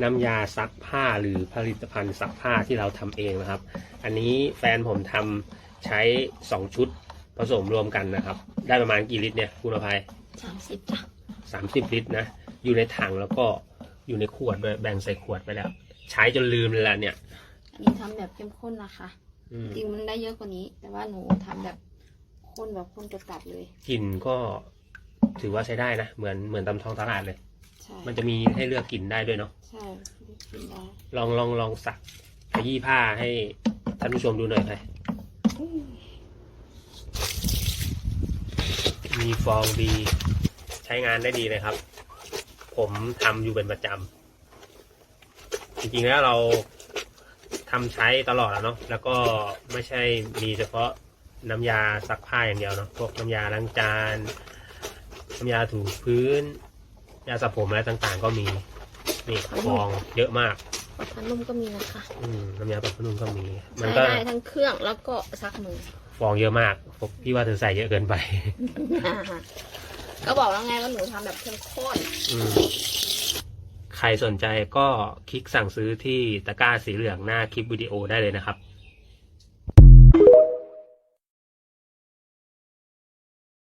น้ำยาซักผ้าหรือผลิตภัณฑ์ซักผ้าที่เราทำเองนะครับ อันนี้แฟนผมทำใช้สองชุดผสมรวมกันนะครับ ได้ประมาณกี่ลิตรเนี่ยคุณอภัยสามสิบจ้ะสามสิบลิตรนะ อยู่ในถังแล้วก็อยู่ในขวดด้วยแบ่งใส่ขวดไปแล้ว ใช้จนลืมเลยละเนี่ย อันนี้ทำแบบเข้มข้นนะคะอืมจริงมันได้เยอะกว่านี้ แต่ว่าหนูทำแบบข้นแบบข้นจัดๆเลย กลิ่นก็ถือว่าใช้ได้นะ เหมือนเหมือนตำท้องตลาดเลย ใช่มันจะมีให้เลือกกลิ่นได้ด้วยเนาะใช่กินได้ลองลองลองสักขยี้ผ้าให้ท่านผู้ชมดูหน่อยครับมีฟองดี ใช้งานได้ดีเลยครับ ผมทำอยู่เป็นประจำจริงๆแล้วเราทำใช้ตลอดอะเนาะแล้วก็ไม่ใช่มีเฉพาะน้ำยาซักผ้าอย่างเดียวเนาะพวกน้ำยาล้างจานน้ำยาถูพื้น ยาสระผมอะไรต่างๆ ก็มีนี่ฟองเยอะมากปลาพันนุ่มก็มีนะคะอืมน้ำยาปรับผ้านุ่มก็มี มันใช้ก็ได้ทั้งเครื่องแล้วก็ซักมือฟองเยอะมากผมพี่ว่าเธอใส่เยอะเกินไป อ่าฮะก็บอกแล้วไงว่าหนูทำแบบเข้มข้นอืมใครสนใจก็คลิกสั่งซื้อที่ตะกร้าสีเหลืองหน้าคลิปวิดีโอได้เลยนะครับ